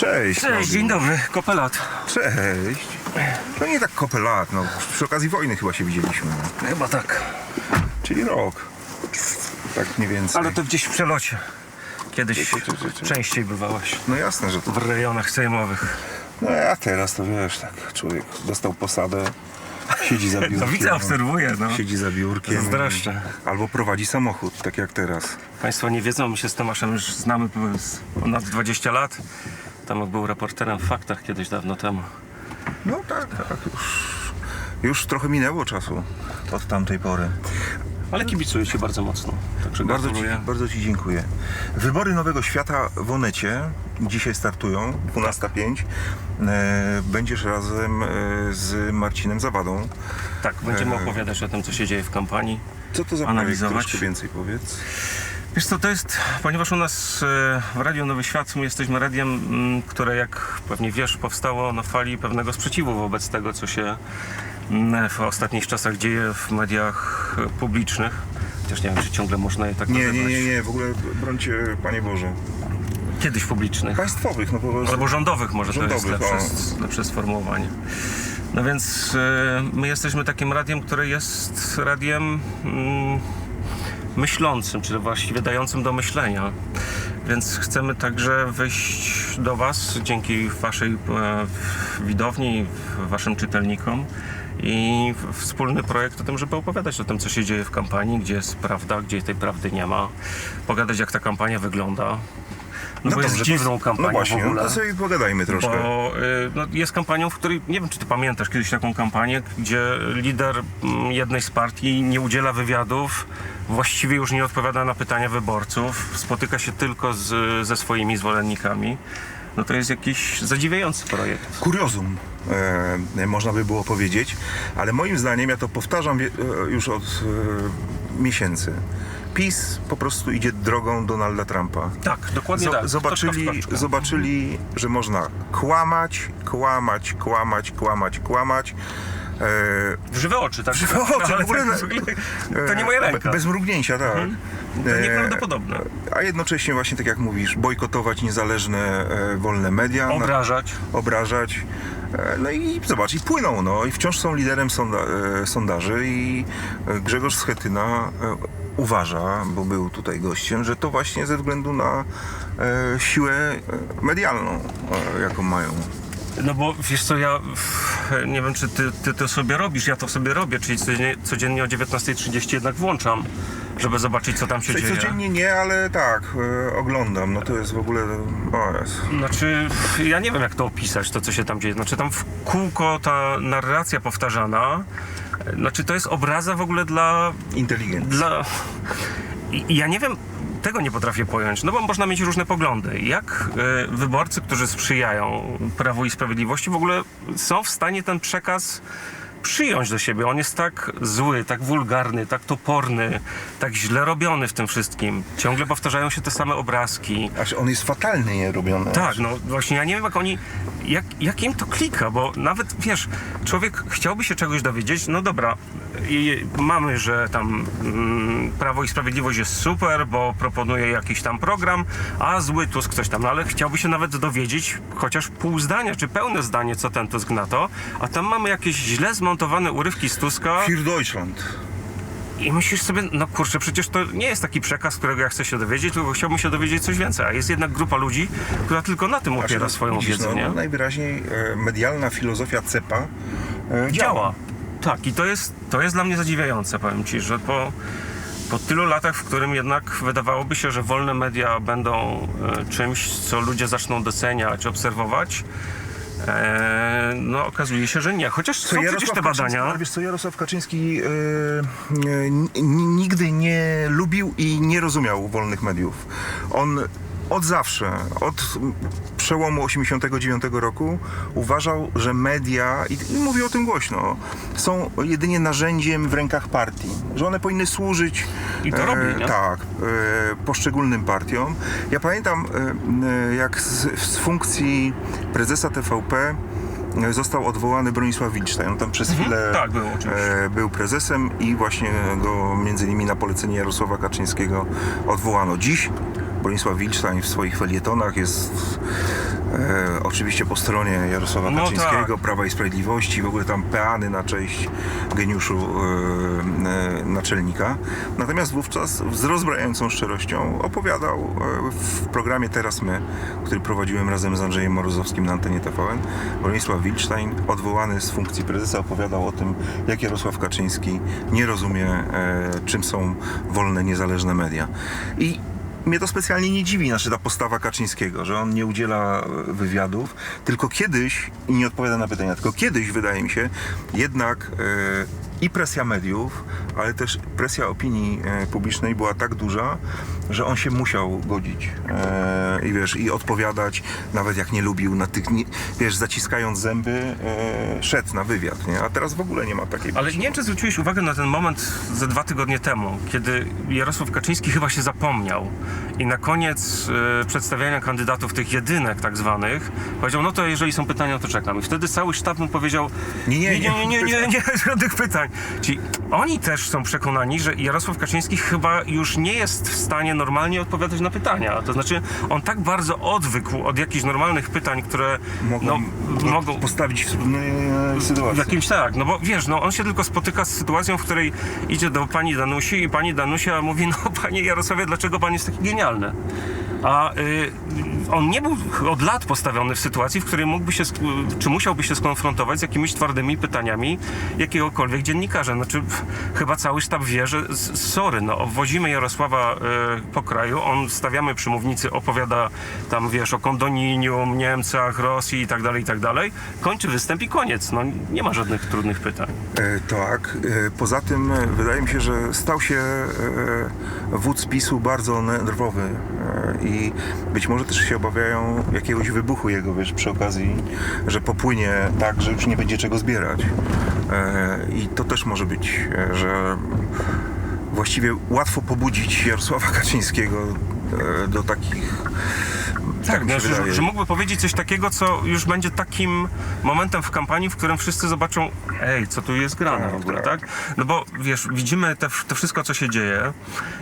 Cześć. Cześć, Nowi. dzień dobry, kopelat. Cześć. No nie tak kopelat, no przy okazji wojny chyba się widzieliśmy. No. Chyba tak. Czyli rok. Tak mniej więcej. Ale to gdzieś w przelocie. Kiedyś Ty, ty, ty, ty. częściej bywałeś No jasne, że to... w rejonach sejmowych. No a teraz to wiesz, tak człowiek dostał posadę, siedzi za biurkiem. No widzę, obserwuję, no. Siedzi za biurkiem. Zazdroszczę. Albo prowadzi samochód, tak jak teraz. Państwo nie wiedzą, my się z Tomaszem już znamy ponad 20 lat. Tomek był reporterem w Faktach kiedyś dawno temu. No tak, tak. Już, już trochę minęło czasu od tamtej pory. Ale kibicuję Ci bardzo mocno. Także Bardzo ci, bardzo ci dziękuję. Wybory Nowego Świata w Onecie dzisiaj startują, 12.05. E, będziesz razem e, z Marcinem Zawadą. Tak, będziemy Eee. opowiadać o tym, co się dzieje w kampanii. Co to za projekt? Troszkę więcej powiedz. Wiesz co, to jest, ponieważ u nas e, w Radiu Nowy Świat my jesteśmy radiem, mm, które jak pewnie wiesz, powstało na fali pewnego sprzeciwu wobec tego, co się mm, w ostatnich czasach dzieje w mediach publicznych. Chociaż nie wiem, czy ciągle można je tak Nie, nazywać. nie, nie, nie, w ogóle brońcie, Panie Boże. Kiedyś publicznych. Państwowych, no po prostu. Albo rządowych może Rządowych, to jest lepsze, lepsze sformułowanie. No więc e, my jesteśmy takim radiem, które jest radiem mm, myślącym, czyli właściwie dającym do myślenia. Więc chcemy także wyjść do Was dzięki Waszej e, widowni, Waszym czytelnikom i wspólny projekt o tym, żeby opowiadać o tym, co się dzieje w kampanii, gdzie jest prawda, gdzie tej prawdy nie ma, pogadać jak ta kampania wygląda. No, bo jest dziwną kampanią No właśnie, w ogóle. no to sobie pogadajmy troszkę. Bo y, no, jest kampanią, w której nie wiem, czy ty pamiętasz kiedyś taką kampanię, gdzie lider mm, jednej z partii nie udziela wywiadów, właściwie już nie odpowiada na pytania wyborców, spotyka się tylko z, ze swoimi zwolennikami. No to jest jakiś zadziwiający projekt. kuriozum, e, można by było powiedzieć, ale moim zdaniem, ja to powtarzam wie- e, już od e, miesięcy, PiS po prostu idzie drogą Donalda Trumpa. Tak, dokładnie Zo- tak. zobaczyli, Toczka zobaczyli, że można kłamać, kłamać, kłamać, kłamać, kłamać. E, W żywe oczy, tak? w żywe oczy, No, ale ogóle tak, na- to nie moja e, ręka. Bez mrugnięcia, tak. To E, nieprawdopodobne. A jednocześnie właśnie tak jak mówisz, bojkotować niezależne, wolne media. na- Obrażać. obrażać. E, No i zobacz, i płyną, no i wciąż są liderem sonda, sondaży i Grzegorz Schetyna uważa, bo był tutaj gościem, że to właśnie ze względu na e, siłę e, medialną, e, jaką mają. No bo wiesz co, ja nie wiem, czy ty, ty to sobie robisz, ja to sobie robię, czyli codziennie, codziennie o 19.30 jednak włączam, żeby zobaczyć, co tam się Czyli dzieje. codziennie nie, ale tak, e, oglądam. No to jest w ogóle. O jest. Znaczy, ja nie wiem jak to opisać, to co się tam dzieje. Znaczy tam w kółko ta narracja powtarzana, znaczy to jest obraza w ogóle dla... Inteligencja. dla... I ja nie wiem, tego nie potrafię pojąć, no bo można mieć różne poglądy. Jak e, wyborcy, którzy sprzyjają Prawu i Sprawiedliwości w ogóle są w stanie ten przekaz przyjąć do siebie. On jest tak zły, tak wulgarny, tak toporny, tak źle robiony w tym wszystkim. Ciągle powtarzają się te same obrazki. Aż on jest fatalnie je robiony. Tak, no właśnie ja nie wiem jak oni, jak, jak im to klika, bo nawet wiesz, człowiek chciałby się czegoś dowiedzieć, no dobra, i mamy, że tam mm, Prawo i Sprawiedliwość jest super, bo proponuje jakiś tam program, a zły Tusk coś tam, no ale chciałby się nawet dowiedzieć chociaż pół zdania, czy pełne zdanie, co ten Tusk na to, a tam mamy jakieś źle zmontowane urywki z Tuska Für Deutschland. i myślisz sobie, no kurczę, przecież to nie jest taki przekaz, którego ja chcę się dowiedzieć, tylko chciałbym się dowiedzieć coś więcej, a jest jednak grupa ludzi, która tylko na tym opiera Znaczy, swoją widzisz, wiedzę, no, nie? Najwyraźniej e, medialna filozofia CEPA e, działa. Tak, i to jest, to jest dla mnie zadziwiające, powiem Ci, że po, po tylu latach, w którym jednak wydawałoby się, że wolne media będą e, czymś, co ludzie zaczną doceniać, obserwować, e, no okazuje się, że nie. Chociaż są przecież te badania. Kaczyński, wiesz co, Jarosław Kaczyński e, n- n- nigdy nie lubił i nie rozumiał wolnych mediów. On od zawsze, od przełomu 89 roku uważał, że media, i, i mówię o tym głośno, są jedynie narzędziem w rękach partii. Że one powinny służyć I to robi, nie? tak, e, poszczególnym partiom. Ja pamiętam, e, e, jak z, z funkcji prezesa TVP e, został odwołany Bronisław Wilczstein. On tam przez chwilę tak, był, e, był prezesem i właśnie go między innymi na polecenie Jarosława Kaczyńskiego odwołano. Dziś Bronisław Wilczstein w swoich felietonach jest e, oczywiście po stronie Jarosława No Kaczyńskiego, tak. Prawa i Sprawiedliwości, w ogóle tam peany na cześć geniuszu e, e, naczelnika. Natomiast wówczas z rozbrajającą szczerością opowiadał e, w programie Teraz My, który prowadziłem razem z Andrzejem Morozowskim na antenie TVN, Bronisław Wilczstein, odwołany z funkcji prezesa, opowiadał o tym, jak Jarosław Kaczyński nie rozumie, e, czym są wolne, niezależne media. I mnie to specjalnie nie dziwi, znaczy ta postawa Kaczyńskiego, że on nie udziela e, wywiadów, tylko kiedyś, i nie odpowiada na pytania, tylko kiedyś, wydaje mi się, jednak e, i presja mediów, ale też presja opinii e, publicznej była tak duża, że on się musiał godzić e, i wiesz, i odpowiadać, nawet jak nie lubił, na tych, nie, wiesz, zaciskając zęby, e, szedł na wywiad, nie? A teraz w ogóle nie ma takiej Ale nie wiem, czy zwróciłeś uwagę na ten moment ze dwa tygodnie temu, kiedy Jarosław Kaczyński chyba się zapomniał i na koniec e, przedstawiania kandydatów tych jedynek tak zwanych powiedział, no to jeżeli są pytania, to czekam. I wtedy cały sztab mu powiedział, Nie, nie, nie, nie, nie, nie, nie, żadnych pytań. Czyli oni też są przekonani, że Jarosław Kaczyński chyba już nie jest w stanie normalnie odpowiadać na pytania. To znaczy, on tak bardzo odwykł od jakichś normalnych pytań, które mogą, no, mogą postawić w trudnej e, w sytuacji. jakimś tak, no bo wiesz, no on się tylko spotyka z sytuacją, w której idzie do pani Danusi i pani Danusia mówi, no panie Jarosławie, dlaczego pan jest taki genialny? A y, on nie był od lat postawiony w sytuacji, w której mógłby się, czy musiałby się skonfrontować z jakimiś twardymi pytaniami jakiegokolwiek dziennikarza. Znaczy, chyba cały sztab wie, że sorry, no wozimy Jarosława y, po kraju, on stawiamy przy mównicy, opowiada tam, wiesz, o kondoninium, Niemcach, Rosji i tak dalej, i tak dalej. Kończy występ i koniec. No nie ma żadnych trudnych pytań. E, tak. E, poza tym e, wydaje mi się, że stał się e, wódz PiSu bardzo nerwowy e, i być może też się obawiają jakiegoś wybuchu jego, wiesz, przy okazji, że popłynie tak, że już nie będzie czego zbierać. E, I to też może być, e, że właściwie łatwo pobudzić Jarosława Kaczyńskiego e, do takich Tak, się no, że, że mógłby powiedzieć coś takiego, co już będzie takim momentem w kampanii, w którym wszyscy zobaczą, ej, co tu jest grane Tak, w ogóle, tak. tak? No bo wiesz, widzimy te, to wszystko, co się dzieje.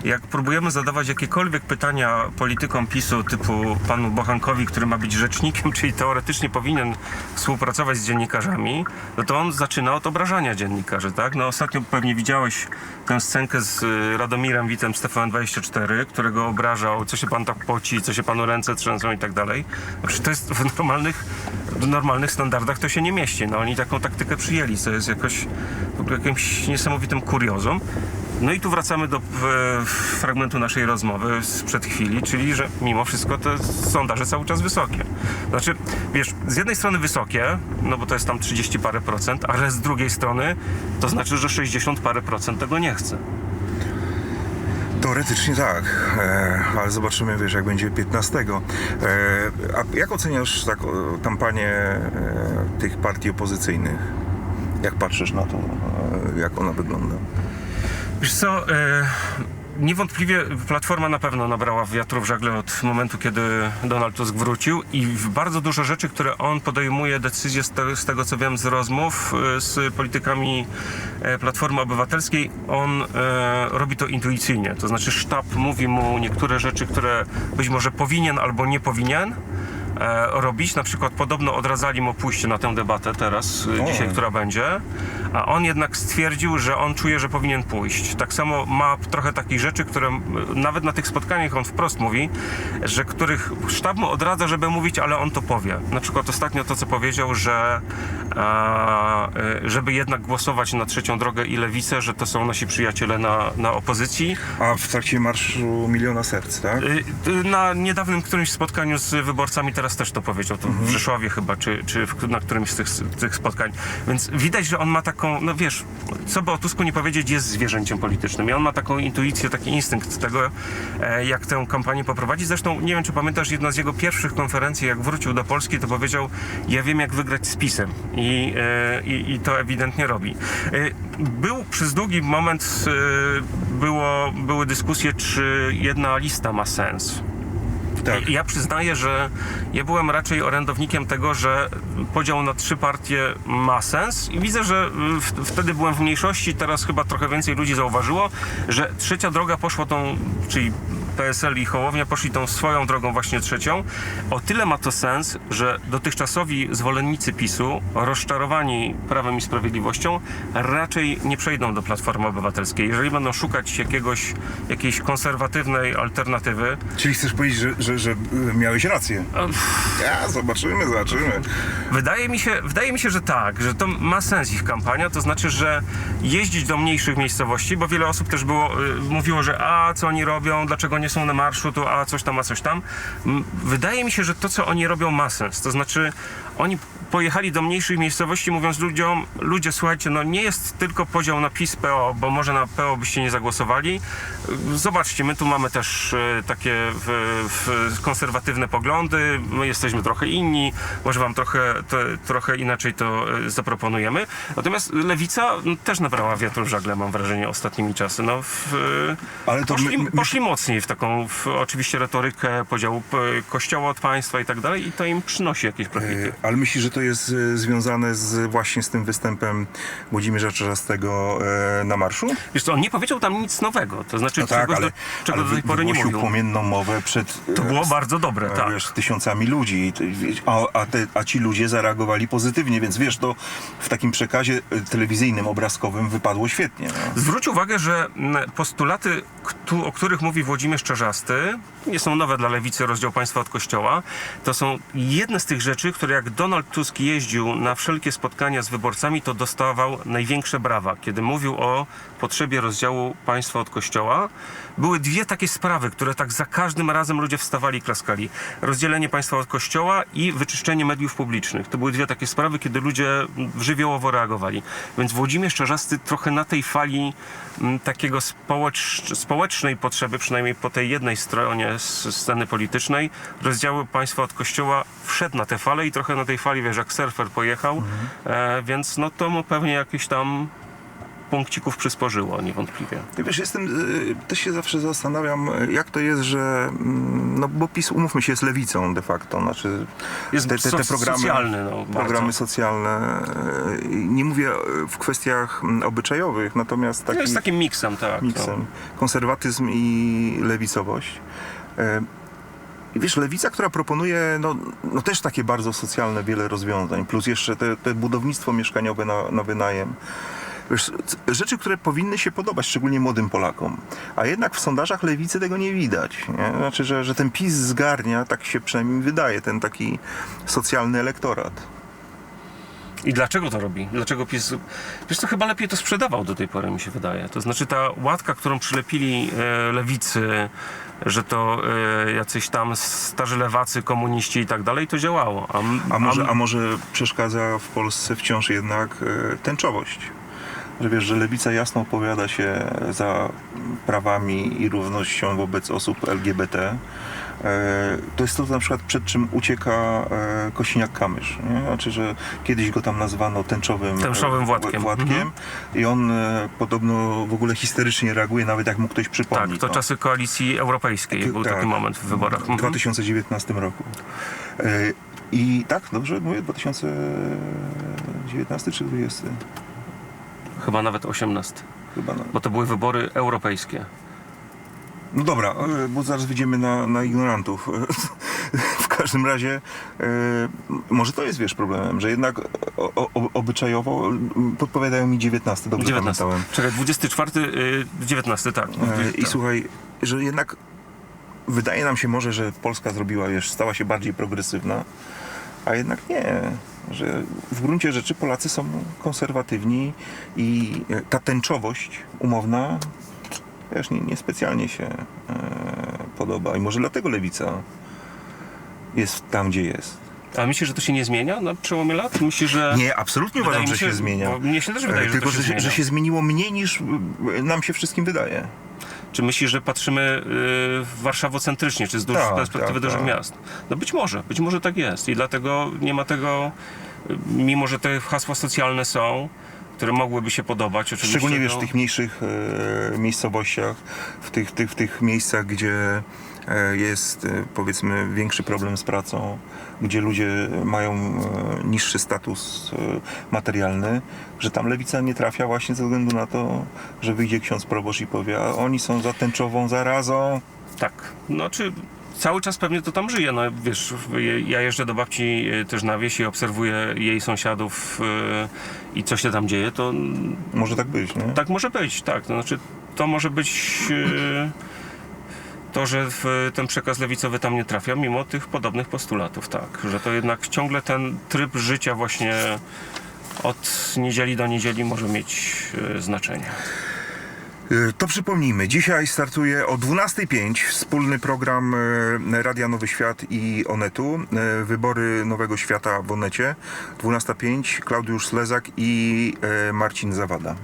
Jak próbujemy zadawać jakiekolwiek pytania politykom PiSu, typu panu Bochankowi, który ma być rzecznikiem, czyli teoretycznie powinien współpracować z dziennikarzami, no to on zaczyna od obrażania dziennikarzy, tak? No ostatnio pewnie widziałeś tę scenkę z y, Radomirem Witem z TVN24, którego obrażał, co się pan tak poci, co się panu ręce trzęsą i tak dalej. Znaczy to jest w normalnych, w normalnych standardach to się nie mieści. No oni taką taktykę przyjęli, co jest jakoś w ogóle jakimś niesamowitym kuriozum. No i tu wracamy do e, fragmentu naszej rozmowy sprzed chwili, czyli że mimo wszystko te sondaże cały czas wysokie. Znaczy, wiesz, z jednej strony wysokie, no bo to jest tam 30 parę procent, ale z drugiej strony to znaczy, że 60 parę procent tego nie chce. Teoretycznie tak, e, ale zobaczymy, wiesz, jak będzie 15. E, a jak oceniasz tak, kampanię e, tych partii opozycyjnych? Jak patrzysz na to, e, jak ona wygląda? Wiesz co, e, niewątpliwie Platforma na pewno nabrała wiatru w żagle od momentu, kiedy Donald Tusk wrócił i bardzo dużo rzeczy, które on podejmuje decyzje z, te, z tego, co wiem z rozmów e, z politykami e, Platformy Obywatelskiej, on e, robi to intuicyjnie. To znaczy sztab mówi mu niektóre rzeczy, które być może powinien albo nie powinien robić. Na przykład podobno odradzali mu pójście na tę debatę teraz, e, O. dzisiaj, która będzie, a on jednak stwierdził, że on czuje, że powinien pójść. Tak samo ma trochę takich rzeczy, które nawet na tych spotkaniach on wprost mówi, że których sztab mu odradza, żeby mówić, ale on to powie. Na przykład ostatnio to, co powiedział, że e, żeby jednak głosować na trzecią drogę i lewicę, że to są nasi przyjaciele na, na opozycji. A w trakcie Marszu Miliona Serc, tak? Y, y, Na niedawnym którymś spotkaniu z wyborcami teraz też to powiedział, to w Rzeszowie chyba, czy, czy w, na którymś z tych, tych spotkań. Więc widać, że on ma taką, no wiesz, co by o Tusku nie powiedzieć, jest zwierzęciem politycznym i on ma taką intuicję, taki instynkt tego, e, jak tę kampanię poprowadzić. Zresztą nie wiem, czy pamiętasz, jedna z jego pierwszych konferencji, jak wrócił do Polski, to powiedział, ja wiem, jak wygrać z PiSem i, e, i, i to ewidentnie robi. E, Był przez długi moment, było, były dyskusje, czy jedna lista ma sens. Tak. Ja przyznaję, że ja byłem raczej orędownikiem tego, że podział na trzy partie ma sens i widzę, że y, w, wtedy byłem w mniejszości, teraz chyba trochę więcej ludzi zauważyło, że trzecia droga poszła tą, czyli PSL i Hołownia poszli tą swoją drogą właśnie trzecią. O tyle ma to sens, że dotychczasowi zwolennicy PiSu, rozczarowani Prawem i Sprawiedliwością, raczej nie przejdą do Platformy Obywatelskiej. Jeżeli będą szukać jakiegoś, jakiejś konserwatywnej alternatywy, Czyli chcesz powiedzieć, że, że, że y, miałeś rację? Ja, zobaczymy, zobaczymy. Wydaje mi, się, wydaje mi się, że tak, że to ma sens ich kampania, to znaczy, że jeździć do mniejszych miejscowości, bo wiele osób też było, y, mówiło, że a, co oni robią, dlaczego nie są na marszu, to a, coś tam, a coś tam. Wydaje mi się, że to, co oni robią ma sens, to znaczy oni pojechali do mniejszych miejscowości, mówiąc ludziom, ludzie, słuchajcie, no nie jest tylko podział na PiS, PO, bo może na PO byście nie zagłosowali. Zobaczcie, my tu mamy też y, takie w, w konserwatywne poglądy, my jesteśmy trochę inni, może wam trochę, to, trochę inaczej to y, zaproponujemy. Natomiast lewica no, też nabrała wiatru w żagle, mam wrażenie, ostatnimi czasy. No, w, Ale to poszli, my- my- poszli mocniej w taką, w, oczywiście, retorykę podziału p- kościoła od państwa i tak dalej i to im przynosi jakieś profity. Ale myślisz, że to jest y, związane z, właśnie z tym występem Włodzimierza Czerzastego e, na marszu? Wiesz co, on nie powiedział tam nic nowego, to znaczy No tak, czegoś ale, czego ale do tej pory nie mówił. płomienną mowę przed To e, było s- bardzo dobre, e, tak. wiesz, tysiącami ludzi, a, a, te, a ci ludzie zareagowali pozytywnie, więc wiesz, to w takim przekazie telewizyjnym, obrazkowym wypadło świetnie. No. Zwróć uwagę, że mm, postulaty, o których mówi Włodzimierz Czarzasty, nie są nowe dla lewicy, rozdział państwa od kościoła. To są jedne z tych rzeczy, które jak Donald Tusk jeździł na wszelkie spotkania z wyborcami, to dostawał największe brawa. Kiedy mówił o potrzebie rozdziału państwa od kościoła, były dwie takie sprawy, które tak za każdym razem ludzie wstawali i klaskali. Rozdzielenie państwa od kościoła i wyczyszczenie mediów publicznych. To były dwie takie sprawy, kiedy ludzie żywiołowo reagowali. Więc Włodzimierz Czarzasty trochę na tej fali m, takiego społecz, społecznej potrzeby, przynajmniej po tej jednej stronie s- sceny politycznej, rozdziału państwa od kościoła wszedł na tę falę i trochę na tej fali, wiesz, jak surfer pojechał, e, więc no to mu pewnie jakieś tam punkcików przysporzyło, niewątpliwie. Ty wiesz, jestem, y, też się zawsze zastanawiam, jak to jest, że, mm, no bo PiS, umówmy się, jest lewicą de facto, znaczy Jest te, te, te programy, socjalny, no, programy bardzo. socjalne, y, nie mówię w kwestiach obyczajowych, natomiast taki, jest takim miksem, tak. miksem, No. konserwatyzm i lewicowość. E, wiesz, lewica, która proponuje no, no też takie bardzo socjalne wiele rozwiązań, plus jeszcze te, te budownictwo mieszkaniowe na, na wynajem. Wiesz, rzeczy, które powinny się podobać, szczególnie młodym Polakom. A jednak w sondażach lewicy tego nie widać. Nie? Znaczy, że, że ten PiS zgarnia, tak się przynajmniej wydaje, ten taki socjalny elektorat. I dlaczego to robi? Dlaczego PiS... Wiesz co, chyba lepiej to sprzedawał do tej pory, mi się wydaje. To znaczy ta łatka, którą przylepili e, lewicy, że to e, jacyś tam starzy lewacy, komuniści i tak dalej, to działało. A, A może, a może przeszkadza w Polsce wciąż jednak e, tęczowość? Że wiesz, że lewica jasno opowiada się za prawami i równością wobec osób LGBT. E, To jest to na przykład przed czym ucieka e, Kosiniak-Kamysz. Nie? Znaczy, że kiedyś go tam nazwano tęczowym, Tęczowym e, Władkiem. Władkiem. Mhm. I on podobno w ogóle histerycznie reaguje, nawet jak mu ktoś przypomni. tak, to czasy koalicji europejskiej. Był Tak. taki moment w wyborach. W Mhm. 2019 roku. I tak, dobrze mówię, 2019 czy 20? Chyba nawet 18. Chyba na... Bo to były wybory europejskie. No dobra, e, bo zaraz wyjdziemy na, na ignorantów. W każdym razie, e, może to jest, wiesz, problemem, że jednak o, o, obyczajowo podpowiadają mi 19, dobrze 19. pamiętałem. Czekaj, 24, y, 19, tak. E, I Tak. słuchaj, że jednak wydaje nam się może, że Polska zrobiła, wiesz, stała się bardziej progresywna, a jednak nie. Że w gruncie rzeczy Polacy są konserwatywni i ta tęczowość umowna, wiesz, nie, niespecjalnie się e, podoba. I może dlatego lewica jest tam, gdzie jest. A myślisz, że to się nie zmienia na przełomie lat? Myślisz, że... Nie, absolutnie uważam, że się zmienia. Mnie się też wydaje, E, że Tylko, że, się- że się zmieniło mniej niż e, nam się wszystkim wydaje. Czy myślisz, że patrzymy y, warszawocentrycznie, czy z Tak, perspektywy tak, dużych tak. miast? No być może, być może tak jest i dlatego nie ma tego, mimo że te hasła socjalne są, które mogłyby się podobać oczywiście. Szczególnie wiesz, no, w tych mniejszych e, miejscowościach, w tych, tych, w tych miejscach, gdzie e, jest e, powiedzmy większy problem z pracą, gdzie ludzie mają e, niższy status e, materialny, że tam lewica nie trafia właśnie ze względu na to, że wyjdzie ksiądz proboszcz i powie, a oni są za tęczową zarazą. Tak. No czy cały czas pewnie to tam żyje. No wiesz, ja jeżdżę do babci e, też na wieś i obserwuję jej sąsiadów e, i co się tam dzieje, to Może tak być, nie? tak może być, tak. To znaczy to może być e, to, że ten przekaz lewicowy tam nie trafia, mimo tych podobnych postulatów, tak. Że to jednak ciągle ten tryb życia właśnie od niedzieli do niedzieli może mieć znaczenie. Y, To przypomnijmy, dzisiaj startuje o 12.05 wspólny program y, Radia Nowy Świat i Onetu. y, Wybory Nowego Świata w Onecie. 12.05 Klaudiusz Slezak i Marcin Zawada.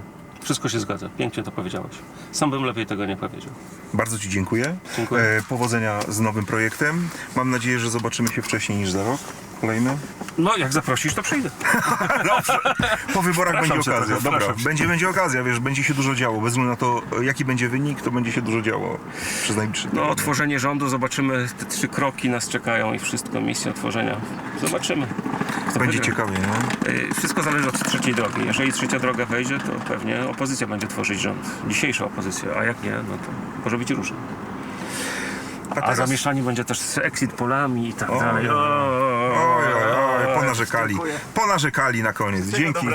Wszystko się zgadza. Pięknie to powiedziałeś. Sam bym lepiej tego nie powiedział. Bardzo Ci dziękuję. Dziękuję. E, Powodzenia z nowym projektem. Mam nadzieję, że zobaczymy się wcześniej niż za rok. Kolejny. No, jak zaprosisz, to przyjdę. Po wyborach będzie cię okazja. trochę, Dobra, cię. będzie, będzie okazja, wiesz, będzie się dużo działo. Bez względu na to, jaki będzie wynik, to będzie się dużo działo przez najbliższy No, otworzenie rządu, zobaczymy. Te trzy kroki nas czekają i wszystko, misja tworzenia. Zobaczymy. Kto Będzie wygra. ciekawie, nie? Y, Wszystko zależy od trzeciej drogi. Jeżeli trzecia droga wejdzie, to pewnie opozycja będzie tworzyć rząd. Dzisiejsza opozycja, a jak nie, no to może być różnie. A teraz- zamieszanie będzie też z exit polami i tak Oj, dalej. Oj, oj, oj, ponarzekali. Dziękuję. Ponarzekali na koniec. Dzięki.